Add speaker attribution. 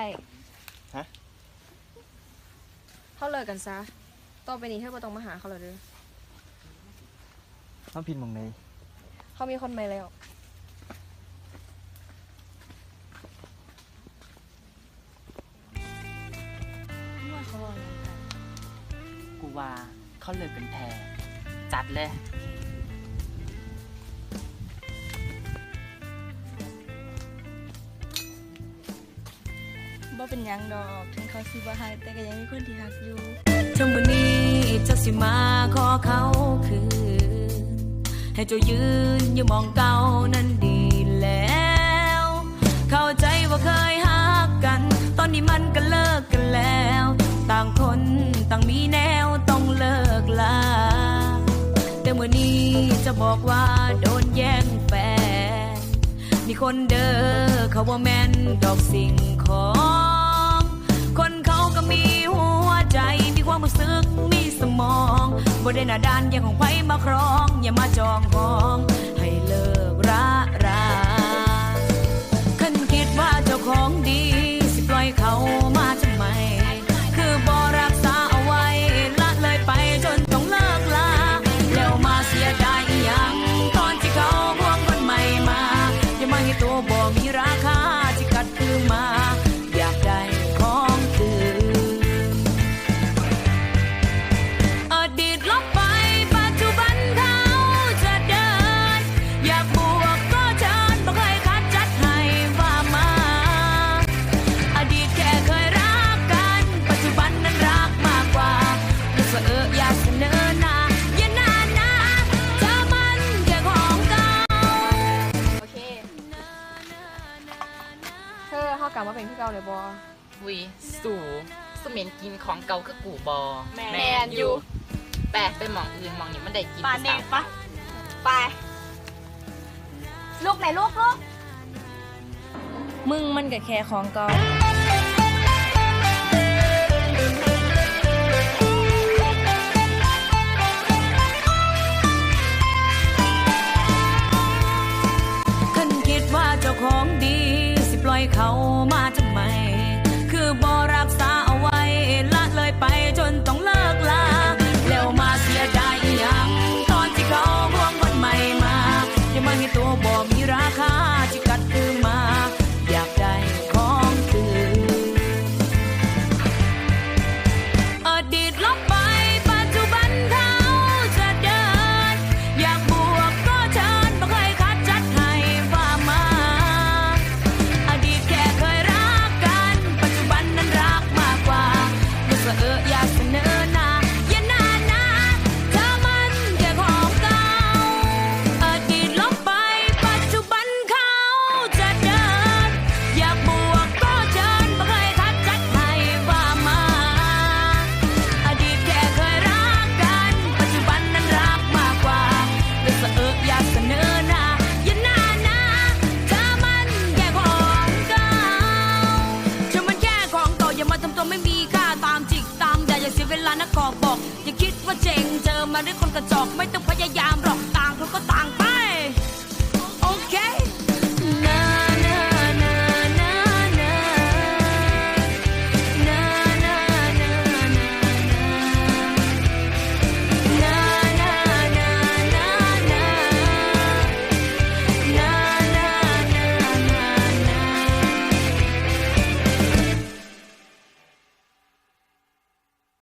Speaker 1: อ้
Speaker 2: ฮะ
Speaker 1: เขาเลิกกันซะต่อไปนี้เธอบ่ต้องมาหาเขาแล้วเด้อ
Speaker 2: น้องพินมองไหน
Speaker 1: เขามีคนใหม่แล้ว
Speaker 3: ว่าเขาบอกยังไง
Speaker 4: กูว่าเขาเลิกกันแท้จัดเลย
Speaker 3: บ่เป็นยังดอก ถึงเขาสิบ่ฮักแต่ก็ยังมีคนที่ฮักอยู่
Speaker 5: ทั้งมื้อนี้เจ้าสิมาขอเขาคืนให้เจ้ายืนอยู่มองเก่านั้นดีแล้ว เข้าใจว่าเคยฮักกัน ตอนนี้มันก็เลิกกันแล้ว ต่างคนต่างมีแนวต้องเลิกลาแต่เมื่อนี้จะบอกว่าโดนแย่งแฟนมีคนเด้อเขาว่าแม่นดอกสิ่งของ มีหัวใจมีความรู้สึกมีสมองบ่ได้หน้าด้านอย่างของไผมาครอง อย่ามาจองหอง ให้เลิกระรา เธอเขา
Speaker 1: กลับมาเป็นพี่เก่าเลยบอ
Speaker 4: วีสูสเหม็นกินของเก่าคือกูบอ
Speaker 1: แมนอยู่
Speaker 4: แปะไปหมองอื่นหมองนี้มันได้กิน
Speaker 3: ปาเนปะ
Speaker 1: ไป ลูกไหนลูกลูก
Speaker 3: มึงมันกับแค่ของเก่า
Speaker 5: เขา เวลานักกอกบอก อย่าคิดว่าเจ๋งเจอมาด้วยคนกระจอกไม่ต้องพยายาม